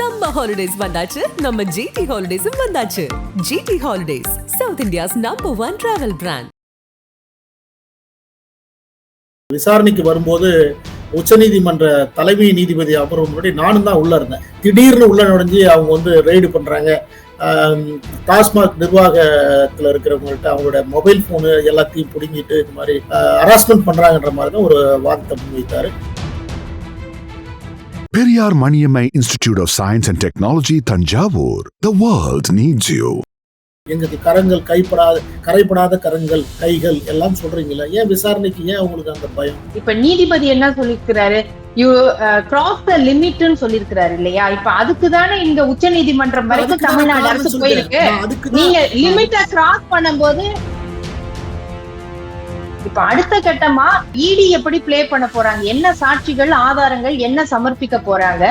Summer holidays வந்தாச்சு. நம்ம GT ஹாலிடேஸும் வந்தாச்சு. GT holidays south India's number one travel brand விசாரணைக்கு வரும்போது உச்சநீதிமன்ற தலைமை நீதிபதி அப்புறம் முன்னாடி நானும் தான் உள்ள இருந்தேன். திடீர்னு உள்ள நுழைஞ்சு அவங்க வந்து ரெய்டு பண்றாங்க. டாஸ்மாக் நிர்வாகத்தில் இருக்கிறவங்கள்ட்ட அவங்களோட மொபைல் போனு எல்லாத்தையும் பிடுங்கிட்டு இந்த மாதிரி ஹராஸ்மெண்ட் பண்றாங்கன்ற மாதிரி தான் ஒரு வார்த்தை முன்வைத்தாரு Periyar Maniammai Institute of Science and Technology, Tanjavur. The world needs you. எங்களுக்கு கரங்கள் கைப்படாத கரைப்படாத கரங்கள் கைகள் எல்லாம் சொல்றீங்களா ஏன் விசாரணைக்கு ஏன் உங்களுக்கு அந்த பயம் இப்ப நீதிபதி என்ன சொல்லிருக்கிறாரு யூ கிராஸ் த லிமிட்னு சொல்லிருக்கிறாரு இல்லையா இப்ப அதுக்கு தானே இங்க உச்ச நீதிமன்றம் வரைக்கும் தமிழ்நாடு அரசு. போயிருக்கு நீங்க லிமிட்ட கிராஸ் பண்ணும்போது இப்ப அடுத்த கட்டமா இடி எப்படி ப்ளே பண்ண போறாங்க? என்ன சாட்சிகள் ஆதாரங்கள் என்ன சமர்ப்பிக்க போறாங்க?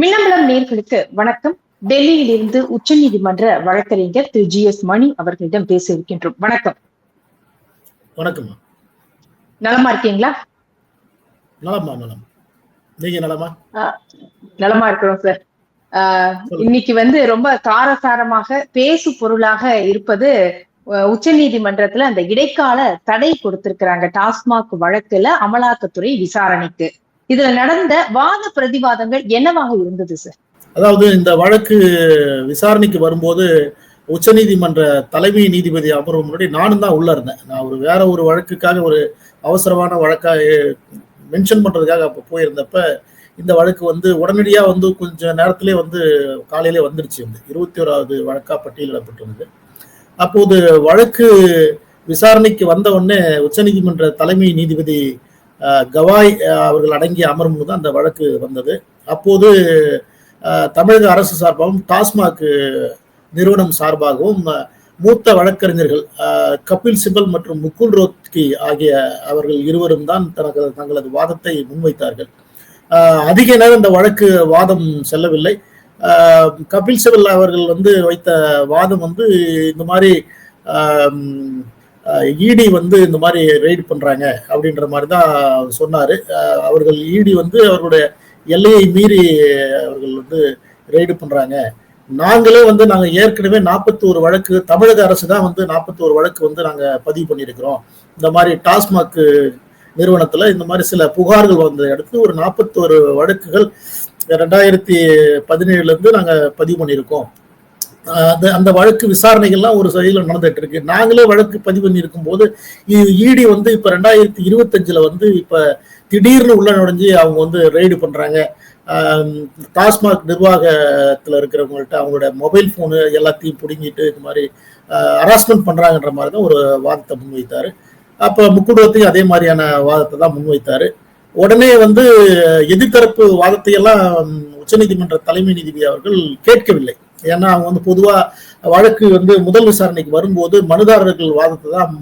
மின்னம்பலம் நேர்களுக்கு வணக்கம். டெல்லியில் இருந்து உச்சநீதிமன்ற வழக்கறிஞர் திரு ஜி எஸ் மணி அவர்களிடம் பேச இருக்கின்றோம். வணக்கம். வணக்கம்மா நலமா இருக்கீங்களா? நலமா நலம். நீங்க நலமா? நலமா இருக்கிறோம் சார். இன்னைக்கு வந்து ரொம்ப காரசாரமாக பேசு பொருளாக இருப்பது உச்ச நீதிமன்றத்துல அந்த இடைக்கால தடை கொடுத்திருக்கிறாங்க டாஸ்மாக் வழக்குல அமலாக்கத்துறை விசாரணைக்கு. இதுல நடந்த வாத பிரதிவாதங்கள் என்னவாக இருந்தது சார் அதாவது இந்த வழக்கு விசாரணைக்கு வரும்போது உச்சநீதிமன்ற தலைமை நீதிபதி அமர்வு முன்னாடி நானும் தான் உள்ள இருந்தேன். நான் ஒரு வேற ஒரு வழக்குக்காக ஒரு அவசரமான வழக்கா மென்ஷன் பண்ணுறதுக்காக அப்போ போயிருந்தப்ப இந்த வழக்கு வந்து உடனடியாக வந்து கொஞ்சம் நேரத்திலே வந்து காலையிலே வந்துடுச்சு வந்து. இருபத்தி ஓராவது வழக்கா பட்டியலிடப்பட்டிருந்தது அப்போது வழக்கு விசாரணைக்கு வந்த உடனே உச்சநீதிமன்ற தலைமை நீதிபதி கவாய் அவர்கள் அடங்கிய அமர்வு தான் அந்த வழக்கு வந்தது. அப்போது தமிழக அரசு சார்பாகவும் டாஸ்மாக் நிறுவனம் சார்பாகவும் மூத்த வழக்கறிஞர்கள் கபில் சிபல் மற்றும் முகுல் ரோத்கி ஆகிய அவர்கள் இருவரும் தான் தனக்கு தங்களது வாதத்தை முன்வைத்தார்கள். அதிக நேரம் இந்த வழக்கு வாதம் செல்லவில்லை. கபில் சிபல் அவர்கள் வந்து வைத்த வாதம் வந்து இந்த மாதிரி இடி வந்து இந்த மாதிரி ரெய்டு பண்றாங்க அப்படின்ற மாதிரி தான் சொன்னாரு. அவர்கள் இடி வந்து அவர்களுடைய எல்லையை மீறி அவர்கள் வந்து ரெய்டு பண்றாங்க. நாங்களே வந்து நாங்க ஏற்கனவே நாற்பத்தோரு வழக்கு தமிழக அரசு தான் வந்து நாற்பத்தோரு வழக்கு வந்து நாங்க பதிவு பண்ணியிருக்கிறோம். இந்த மாதிரி டாஸ்மாக் நிறுவனத்துல இந்த மாதிரி சில புகார்கள் வந்ததை அடுத்து ஒரு நாற்பத்தோரு வழக்குகள் ரெண்டாயிரத்தி பதினேழுல இருந்து நாங்க பதிவு பண்ணியிருக்கோம். அந்த அந்த வழக்கு விசாரணைகள்லாம் ஒரு சைடில் நடந்துட்டு இருக்கு. நாங்களே வழக்கு பதிவு பண்ணியிருக்கும் போது இடி வந்து இப்ப ரெண்டாயிரத்தி இருபத்தஞ்சுல வந்து இப்ப திடீர்னு உள்ள நுழைஞ்சு அவங்க வந்து ரெய்டு பண்றாங்க. டாஸ்மாக் நிர்வாகத்தில் இருக்கிறவங்கள்ட்ட அவங்களோட மொபைல் ஃபோனு எல்லாத்தையும் பிடுங்கிட்டு இந்த மாதிரி ஹராஸ்மெண்ட் பண்ணுறாங்கன்ற மாதிரி தான் ஒரு வாதத்தை முன்வைத்தார். அப்போ முக்குடுவத்தையும் அதே மாதிரியான வாதத்தை தான் முன்வைத்தார். உடனே வந்து எதிர்த்தரப்பு வாதத்தையெல்லாம் உச்சநீதிமன்ற தலைமை நீதிபதி அவர்கள் கேட்கவில்லை. ஏன்னா அவங்க வந்து பொதுவாக வழக்கு வந்து முதல் விசாரணைக்கு வரும்போது மனுதாரர்கள் வாதத்தை தான்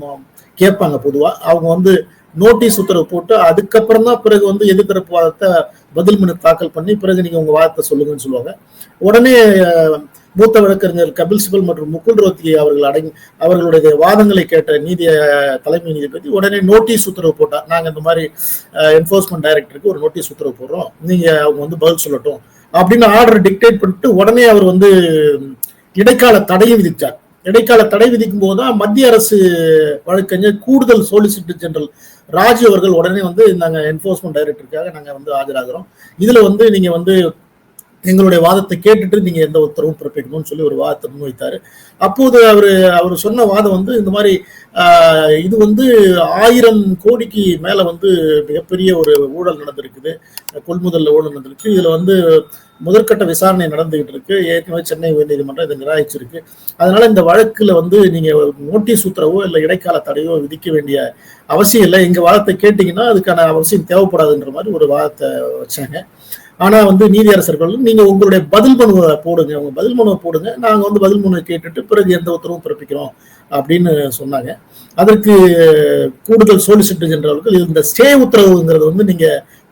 கேட்பாங்க பொதுவா. அவங்க வந்து நோட்டீஸ் உத்தரவு போட்டு அதுக்கப்புறம் தான் பிறகு வந்து எதிர்த்தரப்பு வாதத்தை பதில் மனு தாக்கல் பண்ணி பிறகு நீங்க உங்க வாதத்தை சொல்லுங்கன்னு சொல்லுவாங்க. உடனே மூத்த வழக்கறிஞர் கபில் சிபல் மற்றும் முகுல் ரோத்தி அவர்கள் அடங்கி அவர்களுடைய வாதங்களை கேட்ட நீதிய தலைமை நீதிபதி உடனே நோட்டீஸ் உத்தரவு போட்டார் நாங்கள் இந்த மாதிரி என்ஃபோர்ஸ்மெண்ட் டைரக்டருக்கு ஒரு நோட்டீஸ் உத்தரவு போடுறோம். நீங்க அவங்க வந்து பதில் சொல்லட்டும் அப்படின்னு ஆர்டர் டிக்டேட் பண்ணிட்டு உடனே அவர் வந்து இடைக்கால தடையை விதித்தார் இடைக்கால தடை விதிக்கும் போது தான் மத்திய அரசு வழக்கறிஞர் கூடுதல் சோலிசிட்டர் ஜெனரல் ராஜு அவர்கள் உடனே வந்து நாங்கள் என்போர்ஸ்மெண்ட் டைரக்டருக்காக நாங்கள் வந்து ஆஜராகிறோம். இதுல வந்து நீங்க வந்து எங்களுடைய வாதத்தை கேட்டுட்டு நீங்க எந்த உத்தரவும் பிறப்பிக்கணும்னு சொல்லி ஒரு வாதத்தை முன்வைத்தாரு. அப்போது அவர் அவர் சொன்ன வாதம் வந்து இந்த மாதிரி இது வந்து ஆயிரம் கோடிக்கு மேல வந்து மிகப்பெரிய ஒரு ஊழல் நடந்திருக்குது. கொள்முதல்ல ஊழல் நடந்திருக்கு. இதுல வந்து முதற்கட்ட விசாரணை நடந்துகிட்டு இருக்கு. ஏற்கனவே சென்னை உயர்நீதிமன்றம் இதை நிராகரிச்சிருக்கு. அதனால இந்த வழக்குல வந்து நீங்க நோட்டீஸ் உத்தரவோ இல்லை இடைக்கால தடையோ விதிக்க வேண்டிய அவசியம் இல்லை. எங்க வாதத்தை கேட்டீங்கன்னா அதுக்கான அவசியம் தேவைப்படாதுன்ற மாதிரி ஒரு வாதத்தை வச்சாங்க. ஆனா வந்து நீதியரசர்கள் நீங்க உங்களுடைய பதில் மனுவை போடுங்க உங்க பதில் மனுவை போடுங்க. நாங்க வந்து பதில் மனுவை கேட்டுட்டு பிறகு எந்த உத்தரவும் பிறப்பிக்கிறோம் அப்படின்னு சொன்னாங்க. அதற்கு கூடுதல் சொலிசிட்டர் ஜெனரல்கள் அவர்கள் இந்த ஸ்டே உத்தரவுங்கிறது வந்து நீங்க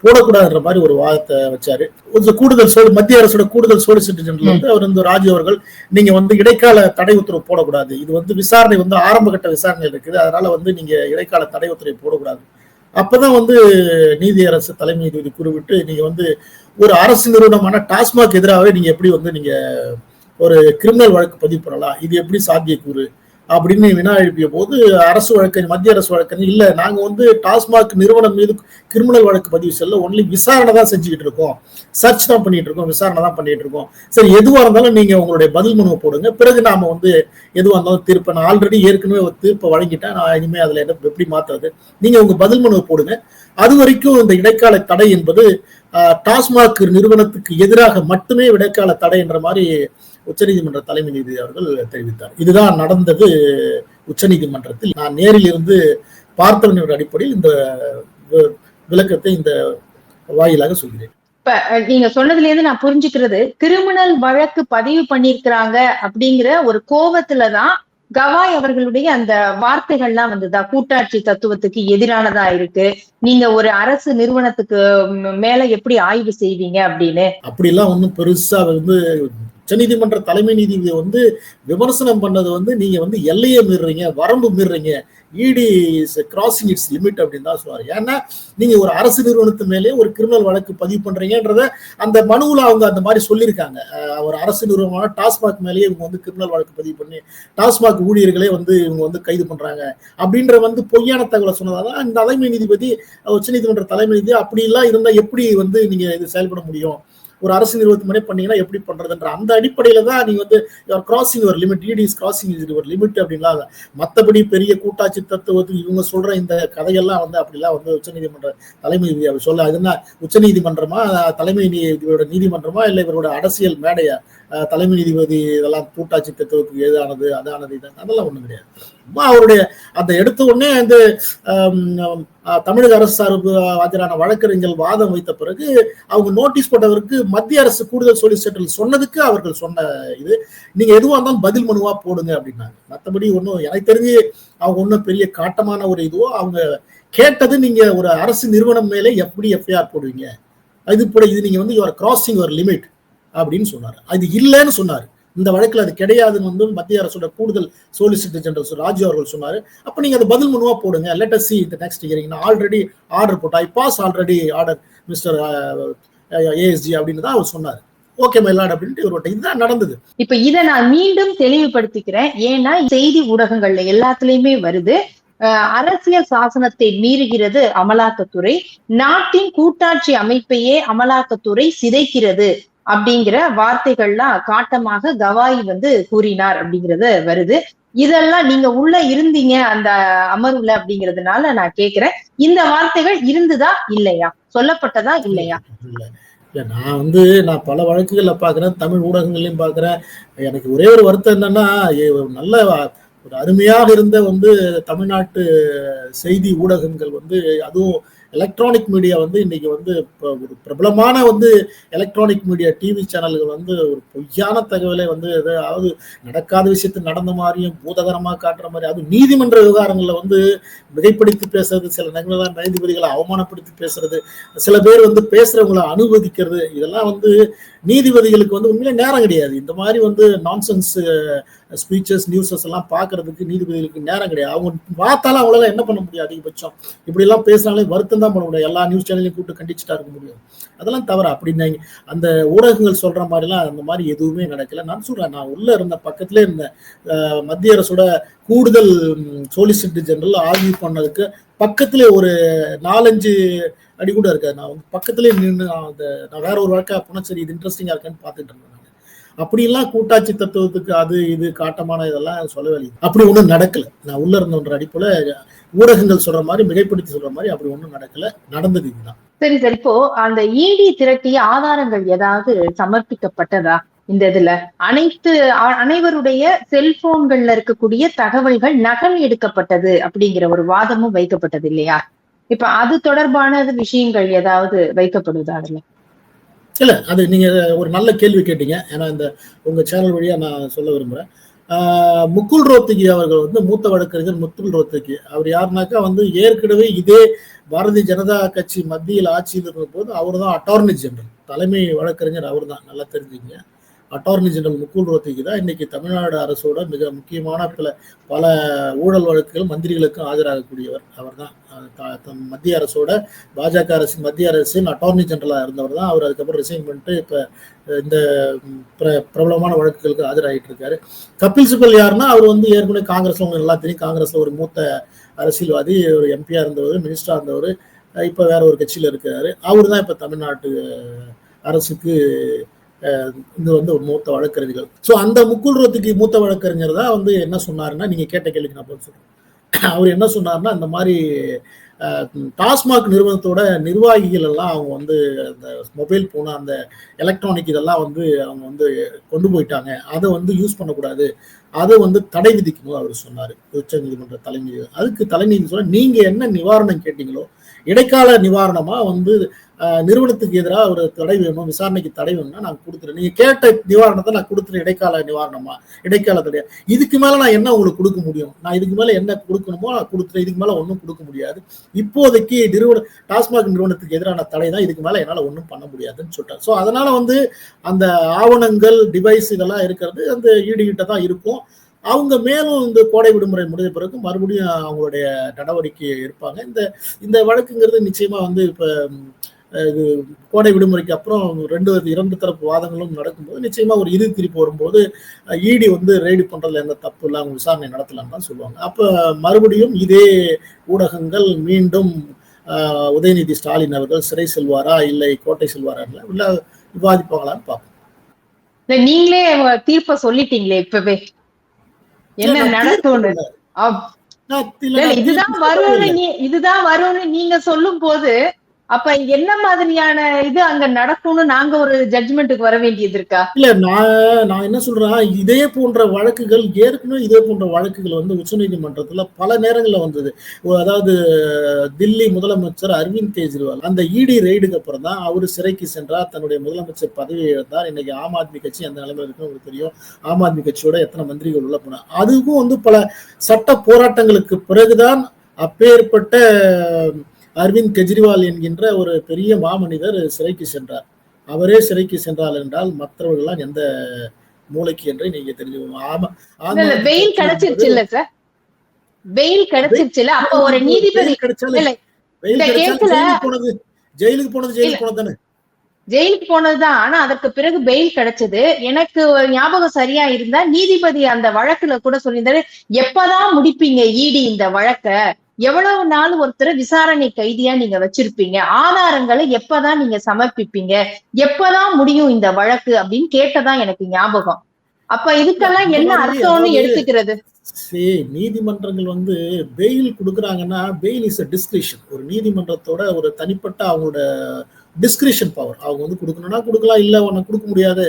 போடக்கூடாதுன்ற மாதிரி ஒரு வாதத்தை வச்சாரு. கொஞ்சம் கூடுதல் சொல் மத்திய அரசோட கூடுதல் சோலிசிட்டர் ஜெனரல் வந்து அவர் வந்து ராஜு அவர்கள் நீங்க வந்து இடைக்கால தடை உத்தரவு போடக்கூடாது. இது வந்து விசாரணை வந்து ஆரம்ப கட்ட விசாரணை இருக்குது. அதனால வந்து நீங்க இடைக்கால தடை உத்தரவு போடக்கூடாது. அப்பதான் வந்து நீதியரசு தலைமை நீதிபதி குறிவிட்டு நீங்க வந்து ஒரு அரசு நிறுவனமான டாஸ்மாக் எதிராகவே நீங்க எப்படி வந்து நீங்க ஒரு கிரிமினல் வழக்கு பதிவு பண்ணலாம்? இது எப்படி சாத்தியக்கூறு? அப்படின்னு வினா எழுப்பிய போது அரசு வழக்கறிஞர் மத்திய அரசு வழக்கறிஞர் இல்ல நாங்க வந்து டாஸ்மாக் நிறுவனம் மீது கிரிமினல் வழக்கு பதிவு செல்ல ஒன்லி விசாரணை தான் செஞ்சுக்கிட்டு இருக்கோம். சர்ச் தான் பண்ணிட்டு இருக்கோம் விசாரணை தான் பண்ணிட்டு இருக்கோம். சரி எதுவா இருந்தாலும் நீங்க உங்களுடைய பதில் மனுவை போடுங்க. பிறகு நாம வந்து எதுவா இருந்தாலும் தீர்ப்பை நான் ஆல்ரெடி ஏற்கனவே ஒரு தீர்ப்பை வழங்கிட்டேன். நான் இனிமே அதுல என்ன எப்படி மாத்துறது? நீங்க உங்க பதில் மனுவை போடுங்க. அது வரைக்கும் இந்த இடைக்கால தடை என்பது ஆஹ், டாஸ்மாக் நிறுவனத்துக்கு எதிராக மட்டுமே இடைக்கால தடை என்ற மாதிரி உச்சநீதிமன்ற தலைமை நீதிபதி அவர்கள் தெரிவித்தார். இதுதான் நடந்தது உச்சநீதிமன்றத்தில். நான் நேரில் இருந்து பார்த்தவனோட அடிப்படையில் இந்த விளக்கத்தை இந்த வாயிலாக சொல்கிறேன். இப்ப நீங்க சொன்னதுல இருந்து நான் புரிஞ்சுக்கிறது கிரிமினல் வழக்கு பதிவு பண்ணிருக்கிறாங்க அப்படிங்கிற ஒரு கோபத்துலதான் கவாய் அவர்களுடைய அந்த வார்த்தைகள்லாம் வந்ததா? கூட்டாட்சி தத்துவத்துக்கு எதிரானதா இருக்கு? நீங்க ஒரு அரசு நிறுவனத்துக்கு மேல எப்படி ஆய்வு செய்வீங்க அப்படின்னு? அப்படி எல்லாம் ஒன்றும் பெருசா வந்து உச்சநீதிமன்ற தலைமை நீதிபதி வந்து விமர்சனம் பண்ணது வந்து நீங்க வந்து எல்லையை மீறுறீங்க வரம்பு மீறுறீங்க இடி கிராசிங் இட்ஸ் லிமிட் அப்படின்னு தான் சொல்லுவார் ஏன்னா நீங்க ஒரு அரசு நிறுவனத்து மேலே ஒரு கிரிமினல் வழக்கு பதிவு பண்றீங்கன்றத அந்த மனுவில் அவங்க அந்த மாதிரி சொல்லியிருக்காங்க. ஒரு அரசு நிறுவனமான டாஸ்மாக் மேலேயே இவங்க வந்து கிரிமினல் வழக்கு பதிவு பண்ணி டாஸ்மாக் ஊழியர்களே வந்து இவங்க வந்து கைது பண்றாங்க. அப்படின்ற வந்து பொய்யான தகவலை சொன்னதால இந்த தலைமை நீதிபதி உச்சநீதிமன்ற தலைமை அப்படி அப்படிலாம் இருந்தா எப்படி வந்து நீங்க இது செயல்பட முடியும்? ஒரு அரசு நிறுவனத்து முன்னே பண்ணீங்கன்னா எப்படி பண்றதுன்ற அந்த அடிப்படையில தான் நீங்க வந்து கிராசிங் ஒரு லிமிட் இடி இஸ் கிராசிங் ஒரு லிமிட் அப்படின்லாம் மற்றபடி பெரிய கூட்டாட்சி தத்துவத்துக்கு இவங்க சொல்ற இந்த கதையெல்லாம் வந்து அப்படிலாம் வந்து உச்சநீதிமன்ற தலைமை அப்படி சொல்ல அது என்ன உச்சநீதிமன்றமா தலைமை நீதிபதியோட நீதிமன்றமா இல்லை இவரோட அரசியல் மேடையா? தலைமை நீதிபதி இதெல்லாம் கூட்டாட்சி தத்துவத்துக்கு எதானது அதானது இது அதெல்லாம் ஒன்றும் கிடையாது. அவருடைய அந்த எடுத்த உடனே வந்து தமிழக அரசு சார்பு ஆஜரான வழக்கறிஞர்கள் வாதம் வைத்த பிறகு அவங்க நோட்டீஸ் போட்டவருக்கு மத்திய அரசு கூடுதல் சொலிசிட்டர் சொன்னதுக்கு அவர்கள் சொன்ன இது. நீங்க எதுவா இருந்தாலும் பதில் மனுவா போடுங்க அப்படின்னாங்க. மற்றபடி ஒன்றும் எனக்கு தெரிஞ்சு அவங்க ஒன்றும் பெரிய காட்டமான ஒரு இதுவோ அவங்க கேட்டது நீங்க ஒரு அரசு நிறுவனம் மேலே எப்படி எஃப்ஐஆர் போடுவீங்க? இது போல இது நீங்க வந்து யுவர் கிராசிங் ஒரு லிமிட் அப்படின்னு சொன்னார். அது இல்லைன்னு சொன்னார். இந்த வழக்குல அது கிடையாதுன்னு வந்து மத்திய அரசோட கூடுதல் சோலிசிட்டர் ஜெனரல் ராஜு அவர்கள் சொன்னாரு. அப்போ நீங்க அதை பதில் மனுவாக போடுங்க. லெட் அஸ் சி இந்த நெக்ஸ்ட் ஹியரிங் நான் ஆல்ரெடி ஆர்டர் போட்டா I pass already order mister ASG அப்படின்னு தான் அவர் சொன்னார். ஓகே மயிலாடு அப்படின்ட்டு ஒரு இதுதான் நடந்தது. இப்ப இதை நான் மீண்டும் தெளிவுபடுத்திக்கிறேன். ஏன்னா செய்தி ஊடகங்கள்ல எல்லாத்துலயுமே வருது. அரசியல் சாசனத்தை மீறுகிறது அமலாக்கத்துறை. நாட்டின் கூட்டாட்சி அமைப்பையே அமலாக்கத்துறை சிதைக்கிறது. அப்படிங்கிற வார்த்தைகள்லாம் காட்டமாக கவாய் வந்து கூறினார் அப்படிங்கறது வருது. இதெல்லாம் நீங்க உள்ள இருந்தீங்க அந்த அமர்வுல அப்படிங்கறதுனால நான் கேக்குறேன். இந்த வார்த்தைகள் இருந்துதா இல்லையா? சொல்லப்பட்டதா இல்லையா? இல்ல. நான் வந்து நான் பல வழக்குகள்ல பாக்குறேன் தமிழ் ஊடகங்களையும் பாக்குறேன். எனக்கு ஒரே ஒரு வருத்தம் என்னன்னா ஒரு நல்ல ஒரு அருமையாக இருந்த வந்து தமிழ்நாட்டு செய்தி ஊடகங்கள் வந்து அதுவும் எலக்ட்ரானிக் மீடியா வந்து இன்னைக்கு வந்து ஒரு பிரபலமான வந்து எலக்ட்ரானிக் மீடியா டிவி சேனல்கள் வந்து ஒரு பொய்யான தகவலை வந்து அதாவது நடக்காத விஷயத்து நடந்த மாதிரியும் பூதகரமாக காட்டுற மாதிரி அது நீதிமன்ற விவகாரங்களில் வந்து மிகைப்படுத்தி பேசுறது சில நேரங்களில் நீதிபதிகளை அவமானப்படுத்தி பேசுறது சில பேர் வந்து பேசுறவங்களை அனுமதிக்கிறது இதெல்லாம் வந்து நீதிபதிகளுக்கு வந்து உண்மையிலே நேரம் கிடையாது. இந்த மாதிரி வந்து நான்சென்ஸ் ஸ்பீச்சஸ் நியூஸஸ் எல்லாம் பார்க்கறதுக்கு நீதிபதிகளுக்கு நேரம் கிடையாது. அவங்க பார்த்தாலும் அவங்களால என்ன பண்ண முடியும்? அதிகபட்சம். இப்படி எல்லாம் பேசினாலே வருத்தம் தான் பண்ண முடியும். எல்லா நியூஸ் சேனலையும் கூப்பிட்டு கண்டிச்சுட்டா இருக்க முடியும். அதெல்லாம் தவறு. அப்படின்னாங்க அந்த ஊடகங்கள் சொல்ற மாதிரிலாம் அந்த மாதிரி எதுவுமே நடக்கல. நான் சொல்றேன் நான் உள்ள இருந்த பக்கத்துல இருந்தேன் மத்திய அரசோட கூடுதல் சோலிசிட்டர் ஜெனரல் ஆர்கியூ பண்ணதுக்கு பக்கத்துல ஒரு நாலஞ்சு அடி கூட இருக்காது. நான் வந்து பக்கத்துலேயே நின்று அந்த நான் வேற ஒரு வழக்கா போனால் சரி இது இன்ட்ரெஸ்டிங்கா இருக்கேன்னு பார்த்துட்டு இருந்தேன் நான். அப்படிலாம் கூட்டாட்சி தத்துவத்துக்கு அது இது காட்டமான இதெல்லாம் சொல்லவே அப்படி ஒன்றும் நடக்கல. நான் உள்ள இருந்தவன்ற அடிப்புல ஊடகங்கள் சொல்ற மாதிரி மிகைப்படுத்தி சொல்ற மாதிரி அப்படி ஒன்றும் நடக்கல. நடந்தது இதுதான். சரி சரி. இப்போ அந்த ஈடி திரட்டிய ஆதாரங்கள் ஏதாவது சமர்ப்பிக்கப்பட்டதா இந்த இதுல? அனைத்து அனைவருடைய செல்போன்கள்ல இருக்கக்கூடிய தகவல்கள் நகல் எடுக்கப்பட்டது அப்படிங்கிற ஒரு வாதமும் வைக்கப்பட்டது இல்லையா? இப்ப அது தொடர்பான விஷயங்கள் ஏதாவது வைக்கப்படுதா அதுல? இல்ல அது நீங்க ஒரு நல்ல கேள்வி கேட்டீங்க. ஏன்னா இந்த உங்க சேனல் வழியா நான் சொல்ல விரும்புறேன். ஆஹ் முகுல் ரோத்தகி அவர்கள் வந்து மூத்த வழக்கறிஞர் முத்துல் ரோத்தகி. அவர் யாருனாக்கா வந்து ஏற்கனவே இதே பாரதிய ஜனதா கட்சி மத்தியில் ஆட்சியில் இருந்தபோது அவர் தான் அட்டார்னி ஜெனரல் தலைமை வழக்கறிஞர் அவர் தான் நல்லா தெரிஞ்சுங்க அட்டார்னி ஜெனரல் முகுல் ரோத்திக்கு தான் இன்னைக்கு தமிழ்நாடு அரசோட மிக முக்கியமான பல பல ஊழல் வழக்குகள் மந்திரிகளுக்கும் ஆஜராகக்கூடியவர் அவர் தான். மத்திய அரசோட பாஜக அரசின் மத்திய அரசின் அட்டார்னி ஜெனரலாக இருந்தவர் தான். அவர் அதுக்கப்புறம் ரிசைன் பண்ணிட்டு இப்போ இந்த பிர- பிரபலமான வழக்குகளுக்கு ஆஜராகிட்டு இருக்காரு. கபில் சிபல் யாருன்னா அவர் வந்து ஏற்கனவே காங்கிரஸ்ல உங்களுக்கு நல்லா தெரியும் காங்கிரஸ்ல ஒரு மூத்த அரசியல்வாதி ஒரு எம்பியா இருந்தவர் மினிஸ்டரா இருந்தவர் இப்போ வேற ஒரு கட்சியில் இருக்கிறாரு. அவர் தான் இப்போ தமிழ்நாட்டு அரசுக்கு இது வந்து ஒரு மூத்த வழக்கறிஞர்கள். ஸோ அந்த முக்குல்ரத்துக்கு மூத்த வழக்கறிஞர் தான் வந்து என்ன சொன்னாருன்னா நீங்கள் கேட்ட கேள்விக்கு நான் பதில் சொல்கிறேன் அவர் என்ன சொன்னார்னா இந்த மாதிரி டாஸ்மாக் நிறுவனத்தோட நிர்வாகிகள் எல்லாம் அவங்க வந்து அந்த மொபைல் போன அந்த எலக்ட்ரானிக் இதெல்லாம் வந்து அவங்க வந்து கொண்டு போயிட்டாங்க. அதை வந்து யூஸ் பண்ணக்கூடாது. அதை வந்து தடை விதிக்கணும் அவர் சொன்னார். உச்ச நீதிமன்ற தலைமை அதுக்கு தலைநீதி சொன்னால் நீங்கள் என்ன நிவாரணம் கேட்டீங்களோ இடைக்கால நிவாரணமா வந்து நிறுவனத்துக்கு எதிராக ஒரு தடை வேணும் விசாரணைக்கு தடை வேணும்னா நான் கொடுத்துறேன். நீங்க கேட்ட நிவாரணத்தை நான் கொடுத்துறேன் இடைக்கால நிவாரணமா இடைக்கால தடையா. இதுக்கு மேல நான் என்ன உங்களுக்கு கொடுக்க முடியும்? நான் இதுக்கு மேல என்ன கொடுக்கணுமோ நான் கொடுத்துறேன். இதுக்கு மேல ஒன்றும் கொடுக்க முடியாது. இப்போதைக்கு நிறுவன டாஸ்மாக் நிறுவனத்துக்கு எதிரான தடை தான் இதுக்கு மேல என்னால ஒன்றும் பண்ண முடியாதுன்னு சொல்லிட்டேன் ஸோ அதனால வந்து அந்த ஆவணங்கள் டிவைஸ் இதெல்லாம் இருக்கிறது அந்த ஈடுகிட்ட தான் இருக்கும். அவங்க மேலும் இந்த கோடை விடுமுறை முடிந்த பிறகு மறுபடியும் அவங்களுடைய நடவடிக்கை இருப்பாங்க இந்த இந்த வழக்குங்கிறது நிச்சயமா வந்து இப்ப இது கோடை விடுமுறைக்கு அப்புறம் ரெண்டு இரண்டு தரப்பு வாதங்களும் நடக்கும்போது நிச்சயமா ஒரு இறுதி திருப்பி வரும்போது இடி வந்து ரெய்டு பண்றதுல எந்த தப்பு இல்லை அவங்க விசாரணை நடத்தலாம்னு தான் சொல்லுவாங்க. அப்ப மறுபடியும் இதே ஊடகங்கள் மீண்டும் உதயநிதி ஸ்டாலின் அவர்கள் சிறை செல்வாரா இல்லை கோட்டை செல்வாரா இல்ல விவாதிப்பாங்களான்னு பார்ப்போம். நீங்களே தீர்ப்ப சொல்லிட்டீங்களே இப்பவே. என்ன நான் நடக்கும்னு இதுதான் வரும்னு இதுதான் வரும்னு நீங்க சொல்லும் போது அப்ப என்ன மாதிரியான இது அங்க நடக்கும்னு நாங்க ஒரு ஜட்ஜ்மெண்ட்டுக்கு வர வேண்டியது இருக்கா? இல்ல நான் நான் என்ன சொல்றேன் இதே போன்ற வழக்குகள் ஏற்கனவே இதே போன்ற வழக்குகள் வந்து உச்சநீதிமன்றத்துல பல நேரங்கள்ல வந்தது. அதாவது தில்லி முதலமைச்சர் அரவிந்த் கெஜ்ரிவால். அந்த இடி ரெய்டுக்கு அப்புறம் தான் அவர் சிறைக்கு சென்றார். தன்னுடைய முதலமைச்சர் பதவியை இழந்தார். இன்னைக்கு ஆம் ஆத்மி கட்சி அந்த நிலைமையில இருக்கு உங்களுக்கு தெரியும். ஆம் ஆத்மி கட்சியோட எத்தனை மந்திரிகள் உள்ள போனார் அதுவும் வந்து பல சட்ட போராட்டங்களுக்கு பிறகுதான் அப்பேற்பட்ட அரவிந்த் கெஜ்ரிவால் என்கின்ற ஒரு பெரிய மாமனிதர் சிறைக்கு சென்றார். அவரே சிறைக்கு சென்றால் என்றால் மற்றவர்கள்லாம் எந்த மூளைக்கு என்று நீங்க ஆத்மி வெயில் கட்சி கிடைச்சிருச்சு இல்ல சார் வெயில் கிடைச்சிருச்சு இல்ல அப்ப ஒரு நீதிபதி போனது ஜெயிலுக்கு போனது ஜெயிலுக்கு போனது தானே ஜெயிலுக்கு போனதுதான் ஆனா அதற்கு பிறகு பெயில் கிடைச்சது. எனக்கு ஒரு ஞாபகம் சரியா இருந்தா நீதிபதி அந்த வழக்குல கூட சொல்லியிருந்தாரு எப்பதான் முடிப்பீங்க ஈடி இந்த வழக்க? எவ்வளவு நாள் ஒருத்தர் விசாரணை கைதியா நீங்க வச்சிருப்பீங்க? ஆதாரங்களை எப்பதான் நீங்க சமர்ப்பிப்பீங்க? எப்பதான் முடியும் இந்த வழக்கு அப்படின்னு கேட்டதான் எனக்கு ஞாபகம். அப்ப இதுக்கெல்லாம் என்ன அர்த்தம்னு எடுத்துக்கிறது? நீதிமன்றங்கள் வந்து பெயில் கொடுக்குறாங்கன்னா பெயில் இஸ் அ டிஸ்கிரிஷன் ஒரு நீதிமன்றத்தோட ஒரு தனிப்பட்ட அவங்களோட டிஸ்கிரிஷன் பவர் அவங்க வந்து கொடுக்கணும்னா கொடுக்கலாம் இல்லை உனக்கு கொடுக்க முடியாது.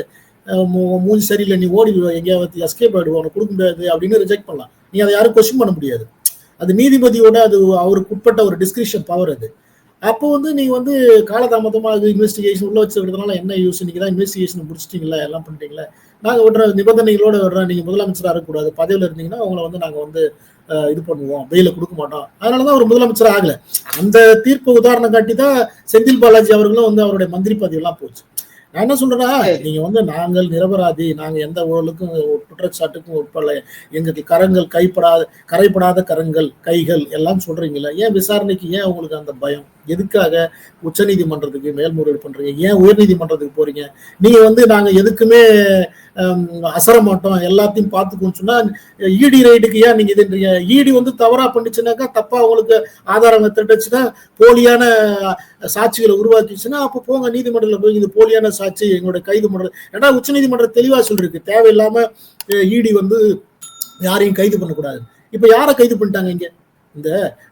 மூஞ்சி சரியில்லை நீ ஓடி எங்கேயாவது எஸ்கேப் ஆயிடுவோம் உனக்கு கொடுக்க முடியாது அப்படின்னு ரிஜெக்ட் பண்ணலாம். நீ அதை யாரும் கொஸ்டின் பண்ண முடியாது. அது நீதிபதியோட அது அவருக்கு உட்பட்ட ஒரு டிஸ்கிரிப்ஷன் பவர் அது. அப்போ வந்து நீங்கள் வந்து காலதாமதமாக இன்வெஸ்டிகேஷன் உள்ள வச்சிருக்கிறதுனால என்ன யூஸ் நீங்க தான் இன்வெஸ்டிகேஷன் முடிச்சிட்டீங்களா? எல்லாம் பண்ணிட்டீங்களா? நாங்கள் விடுற நிபந்தனைகளோட விடுறோம் நீங்க முதலமைச்சராக இருக்கக்கூடாது. பதவியில் இருந்தீங்கன்னா அவங்களை வந்து நாங்கள் வந்து இது பண்ணுவோம். வெயில கொடுக்க மாட்டோம். அதனால தான் அவர் முதலமைச்சர் ஆகலை. அந்த தீர்ப்பு உதாரணம் காட்டி தான் செந்தில் பாலாஜி அவர்களும் வந்து அவருடைய மந்திரி பதவியெல்லாம் போச்சு. நான் என்ன சொல்றேன்னா நீங்க வந்து நாங்கள் நிரபராதி நாங்க எந்த ஊழலுக்கும் குற்றச்சாட்டுக்கும் உட்படல எங்களுக்கு கரங்கள் கைப்படாத கரைப்படாத கரங்கள் கைகள் எல்லாம் சொல்றீங்களா ஏன் விசாரணைக்கு ஏன் உங்களுக்கு அந்த பயம்? எதுக்காக உச்சநீதிமன்றத்துக்கு மேல்முறையீடு பண்றீங்க? ஏன் உயர்நீதிமன்றத்துக்கு போறீங்க? நீங்க வந்து நாங்க எதுக்குமே அசர மாட்டோம் எல்லாத்தையும் பார்த்துக்கோன்னு சொன்னா இடி ரைடுக்கு ஏன் நீங்க இதுன்றீங்க இடி வந்து தவறா பண்ணிச்சுனாக்கா தப்பா உங்களுக்கு ஆதாரங்கள் திட்டுச்சுன்னா போலியான சாட்சிகளை உருவாக்கிச்சுன்னா அப்போ போங்க நீதிமன்றத்தில் போய் இது போலியான சாட்சி எங்களுடைய கைது பண்ணுறது ஏன்னா உச்சநீதிமன்றம் தெளிவா சொல்லிருக்கு. தேவையில்லாம இடி வந்து யாரையும் கைது பண்ணக்கூடாது. இப்ப யாரை கைது பண்ணிட்டாங்க இங்க? இந்த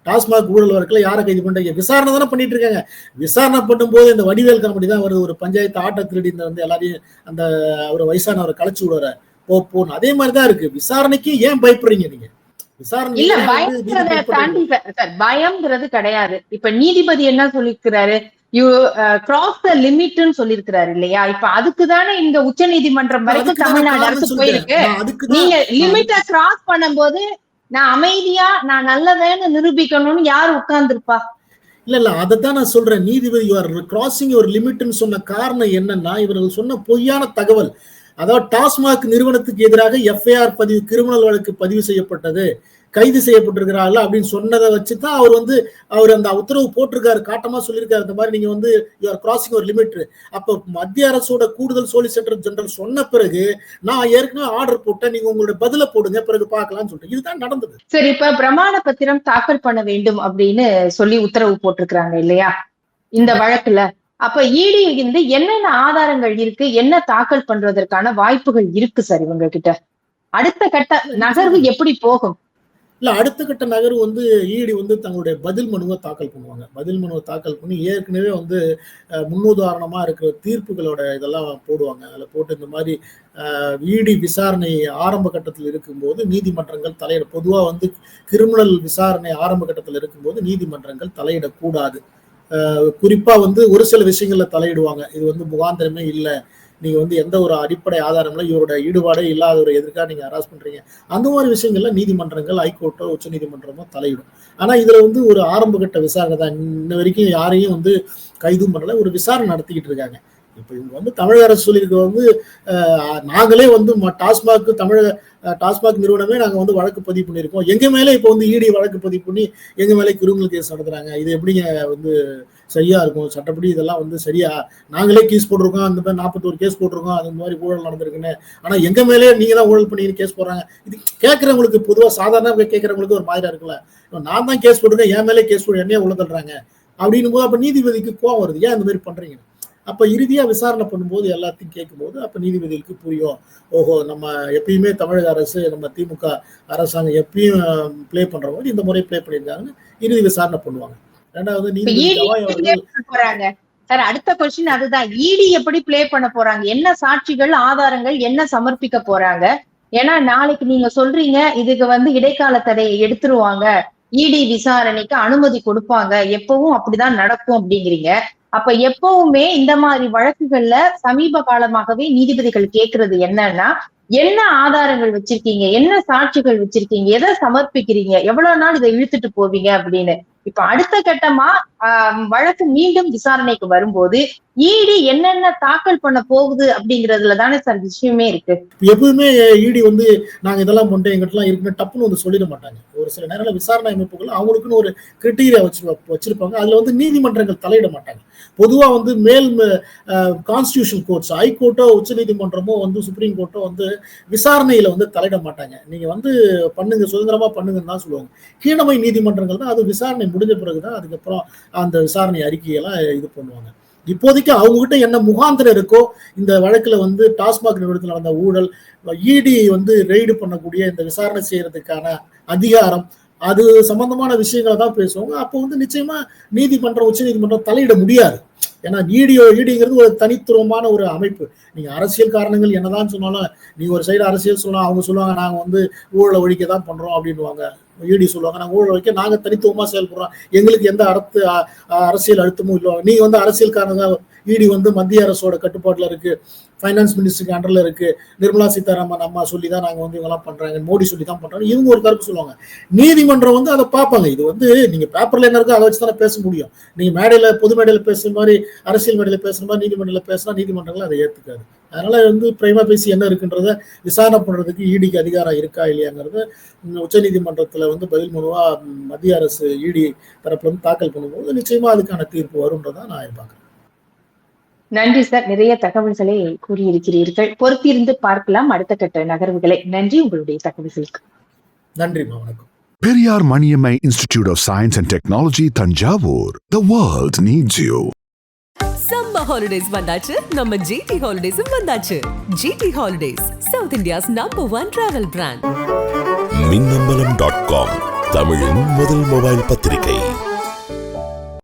டாஸ்மாக் ஊழல் வழக்குல யாரை கைது பண்ணிட்டாங்க விசாரணை தானே பண்ணிட்டு இருக்காங்க. விசாரணை பண்ணும்போது இந்த வடிவேல் காமெடி தான் வருது ஒரு பஞ்சாயத்து ஆட்ட திருடி இந்த வந்து எல்லாரையும் அந்த அவர் வயசானவரை கலைச்சு விடுற போ போன்னு. அதே மாதிரி தான் இருக்கு. விசாரணைக்கு ஏன் பயப்படுறீங்க நீங்க? பயம்ங்கிறத கிடையாது. இப்ப நீதிபதி என்ன சொல்லிக்கிறாரு யூ கிராஸ் த லிமிட்னு சொல்லியிருக்கிறாரு இல்லையா? இப்ப அதுக்கு தானே இங்க உச்ச நீதிமன்றம் வரைக்கும் தமிழ்நாடு அரசு. போயிருக்கு. நீங்க லிமிட்ட கிராஸ் பண்ணும்போது நான் அமைதியா நான் நல்லவேன்னு நிரூபிக்கணும்னு யார் உட்கார்ந்துருப்பா? இல்ல இல்ல அதைத்தான் நான் சொல்றேன். நீதிபதி யூஆர் கிராசிங் ஒரு லிமிட்னு சொன்ன காரணம் என்னன்னா இவர்கள் சொன்ன பொய்யான தகவல். அதாவது டாஸ்மாக் நிறுவனத்துக்கு எதிராக எஃப்ஐஆர் பதிவு கிரிமினல் வழக்கு பதிவு செய்யப்பட்டது. கைது செய்யப்பட்டிருக்கிறார்கள் அப்படின்னு சொன்னதை வச்சு தான் அவர் வந்து அவர் அந்த உத்தரவு போட்டிருக்காரு காட்டமா சொல்லியிருக்காரு. இந்த மாதிரி நீங்க வந்து யூஆர் கிராசிங் ஒரு லிமிட் அப்போ மத்திய அரசோட கூடுதல் சோலிசிட்டர் ஜெனரல் சொன்ன பிறகு நான் ஏற்கனவே ஆர்டர் போட்டேன் நீங்க உங்களோட பதில போடுங்க பிறகு பார்க்கலாம்னு சொல்லிட்டு. இதுதான் நடந்தது. சரி இப்ப பிரமாண பத்திரம் தாக்கல் பண்ண வேண்டும் அப்படின்னு சொல்லி உத்தரவு போட்டிருக்கிறாங்க இல்லையா? இந்த வழக்குல. அப்ப இடி வந்து என்னென்ன ஆதாரங்கள் இருக்கு என்ன தாக்கல் பண்றதற்கான வாய்ப்புகள் இருக்கு சார் இவங்க கிட்ட? அடுத்த கட்ட நகர்வு எப்படி போகும்? இல்ல அடுத்த கட்ட நகர்வு வந்து ஈடி வந்து தங்களுடைய பதில் மனுவை தாக்கல் பண்ணுவாங்க. பதில் மனுவை தாக்கல் பண்ணி ஏற்கனவே வந்து முன்னுதாரணமாக முன்னுதாரணமா இருக்கிற தீர்ப்புகளோட இதெல்லாம் போடுவாங்க. அதில் போட்டு இந்த மாதிரி ஈடி விசாரணை ஆரம்ப கட்டத்தில் இருக்கும்போது நீதிமன்றங்கள் தலையிட பொதுவாக வந்து கிரிமினல் விசாரணை ஆரம்ப கட்டத்தில் இருக்கும்போது நீதிமன்றங்கள் தலையிடக்கூடாது. குறிப்பாக வந்து ஒரு சில விஷயங்களில் தலையிடுவாங்க. இது வந்து முகாந்திரமே இல்லை. நீங்க வந்து எந்த ஒரு அடிப்படை ஆதாரங்களும் இவரோட ஈடுபாடே இல்லாத ஒரு எதிர்க்காக நீங்க ஹராஸ் பண்றீங்க. அந்த மாதிரி விஷயங்கள்ல நீதிமன்றங்கள் ஹைகோர்ட்டோ உச்ச நீதிமன்றமோ தலையிடும். ஆனா இதுல வந்து ஒரு ஆரம்ப கட்ட விசாரணை தான். இன்ன வரைக்கும் யாரையும் வந்து கைதும் பண்ணல. ஒரு விசாரணை நடத்திக்கிட்டு இருக்காங்க. இப்ப இவங்க வந்து தமிழக அரசு சொல்லியிருக்க வந்து நாங்களே வந்து ம- டாஸ்மாக் தமிழக டாஸ்மாக் நிறுவனமே நாங்க வந்து வழக்கு பதிவு பண்ணியிருக்கோம். எங்க மேலே இப்போ வந்து இடி வழக்கு பதிவு பண்ணி எங்க மேலே கிரிமினல் கேஸ் நடத்துறாங்க. இது எப்படிங்க வந்து சரியா இருக்கும்? சட்டப்படி இதெல்லாம் வந்து சரியா? நாங்களே கேஸ் போட்டிருக்கோம். அந்த மாதிரி நாற்பத்தோரு கேஸ் போட்டிருக்கோம். அந்த மாதிரி ஊழல் நடந்திருக்குன்னு. ஆனா எங்க மேலே நீங்க தான் ஊழல் பண்ணி கேஸ் போடுறாங்க. இது கேட்கறவங்களுக்கு பொதுவா சாதாரண கேட்கறவங்களுக்கு ஒரு மாதிரியா இருக்குல்ல. நான் தான் கேஸ் போட்டிருக்கேன். என் மேலே கேஸ் போட்டு என்னையே உள்ள தள்ளுறாங்க. அப்படின்னும் போது அப்ப நீதிபதிக்கு கோவம் வருது. ஏன் இந்த மாதிரி பண்றீங்க? அப்ப இறுதியா விசாரணை பண்ணும்போது எல்லாத்தையும் கேட்கும்போது அப்ப நீதிபதிகளுக்கு புரியும். ஓஹோ நம்ம எப்பயுமே தமிழக அரசு நம்ம திமுக அரசாங்கம் எப்பயும் ப்ளே பண்ற மாதிரி இந்த முறை ப்ளே பண்ணியிருக்காங்கன்னு இறுதி விசாரணை பண்ணுவாங்க. ரெண்டாவது நீதிபதி சார் அடுத்த கொஸ்டின் அதுதான். இடி எப்படி ப்ளே பண்ண போறாங்க? என்ன சாட்சிகள் ஆதாரங்கள் என்ன சமர்ப்பிக்க போறாங்க? ஏன்னா நாளைக்கு நீங்க சொல்றீங்க இதுக்கு வந்து இடைக்கால தடையை எடுத்துருவாங்க. இடி விசாரணைக்கு அனுமதி கொடுப்பாங்க. எப்பவும் அப்படிதான் நடக்கும் அப்படிங்கிறீங்க. அப்ப எப்பவுமே இந்த மாதிரி வழக்குகள்ல சமீப காலமாகவே நீதிபதிகள் கேட்கறது என்னன்னா என்ன ஆதாரங்கள் வச்சிருக்கீங்க? என்ன சாட்சிகள் வச்சிருக்கீங்க? எதை சமர்ப்பிக்கிறீங்க? எவ்வளவு நாள் இதை இழுத்துட்டு போவீங்க அப்படின்னு. இப்ப அடுத்த கட்டமா வழக்கு மீண்டும் விசாரணைக்கு வரும்போது இடி என்னென்ன தாக்கல் பண்ண போகுது அப்படிங்கறதுல தானே சார் விஷயமே இருக்கு. எப்பவுமே இடி வந்து நாங்க இதெல்லாம் பண்றோம் எங்கிட்டலாம் இருக்குன்னு டப்புன்னு வந்து சொல்லிட மாட்டாங்க. ஒரு சில நேரங்களில் விசாரணை அமைப்புகள் அவங்களுக்குன்னு ஒரு கிரிட்டீரியா வச்சு வச்சிருப்பாங்க. அதுல வந்து நீதிமன்றங்கள் தலையிட மாட்டாங்க. பொதுவா வந்து மேல் கான்ஸ்டியூஷன் கோர்ட்ஸ் ஹைகோர்ட்டோ உச்ச நீதிமன்றமோ வந்து சுப்ரீம் கோர்ட்டோ வந்து விசாரணையில வந்து தலையிட மாட்டாங்க. நீங்க வந்து பண்ணுங்க சுதந்திரமா பண்ணுங்கன்னு தான் சொல்லுவாங்க. கீழமை நீதிமன்றங்கள் தான் அது விசாரணை முடிஞ்ச பிறகுதான் அதுக்கப்புறம் அந்த விசாரணை அறிக்கையெல்லாம் இது பண்ணுவாங்க. இப்போதைக்கு அவங்ககிட்ட என்ன முகாந்திரம் இருக்கோ இந்த வழக்கில் வந்து டாஸ்மாக் நிறுவனத்தில் நடந்த ஊழல் இடி வந்து ரெய்டு பண்ணக்கூடிய இந்த விசாரணை செய்யறதுக்கான அதிகாரம் அது சம்பந்தமான விஷயங்களை தான் பேசுவாங்க. அப்போ வந்து நிச்சயமா நீதிமன்றம் உச்ச நீதிமன்றம் தலையிட முடியாது. ஏன்னா ஈடியோ ஈடிங்கிறது ஒரு தனித்துவமான ஒரு அமைப்பு. நீங்க அரசியல் காரணங்கள் என்னதான் சொன்னாலும் நீங்க ஒரு சைடு அரசியல் சொல்லலாம் அவங்க சொல்லுவாங்க நாங்க வந்து ஊழலை ஒழிக்க தான் பண்றோம் அப்படின்னுவாங்க. ஈடி சொல்லுவாங்க. நாங்கள் ஊழல் வைக்க நாங்க தனித்துவமா செயல்படுறோம். எங்களுக்கு எந்த அடுத்து அரசியல் அழுத்தமும் இல்லை. நீங்க வந்து அரசியல்காரங்க ஈடி வந்து மத்திய அரசோட கட்டுப்பாட்டுல இருக்கு. ஃபைனான்ஸ் மினிஸ்டருக்கு அண்டரில் இருக்கு. நிர்மலா சீதாராமன் அம்மா சொல்லி தான் நாங்கள் வந்து இவங்கெல்லாம் பண்ணுறாங்க மோடி சொல்லி தான் பண்ணுறாங்க இவங்க ஒரு கருத்து சொல்லுவாங்க. நீதிமன்றம் வந்து அதை பார்ப்பாங்க. இது வந்து நீங்கள் பேப்பரில் என்ன இருக்கோ அதை வச்சு தானே பேச முடியும். நீங்கள் மேடையில் பொது மேடையில் பேசுகிற மாதிரி அரசியல் மேடையில் பேசுகிற மாதிரி நீதிமன்றத்தில் பேசினா நீதிமன்றங்கள் அதை ஏற்றுக்காது அதனால வந்து பிரைமா பேசி என்ன இருக்குன்றத விசாரணை பண்ணுறதுக்கு ஈடிக்கு அதிகாரம் இருக்கா இல்லையாங்கிறத உச்சநீதிமன்றத்தில் வந்து பதில் மனுவாக மத்திய அரசு ஈடி தரப்புல வந்து தாக்கல் பண்ணும்போது நிச்சயமாக அதுக்கான தீர்ப்பு வரும்ன்றதான் நான் எதிர்பார்க்குறேன். நன்றி சார். நிறைய தகவல்களை கூறியிருக்கிறீர்கள். பொறுத்திருந்து பார்க்கலாம் அடுத்த கட்ட நகர்வுகளை. நன்றி உங்களுடைய தகவல்களுக்கு. நன்றிம்மா வணக்கம். Periyar Maniammai Institute of Science and Technology, Tanjavur. The world needs you. Summer holidays வந்தாச்சு. நம்ம ஜிடி ஹாலிடேஸும் வந்தாச்சு. GT holidays south India's number one travel brand Minnambalam dot com தமிழின் முதல் மொபைல் பத்திரிகை.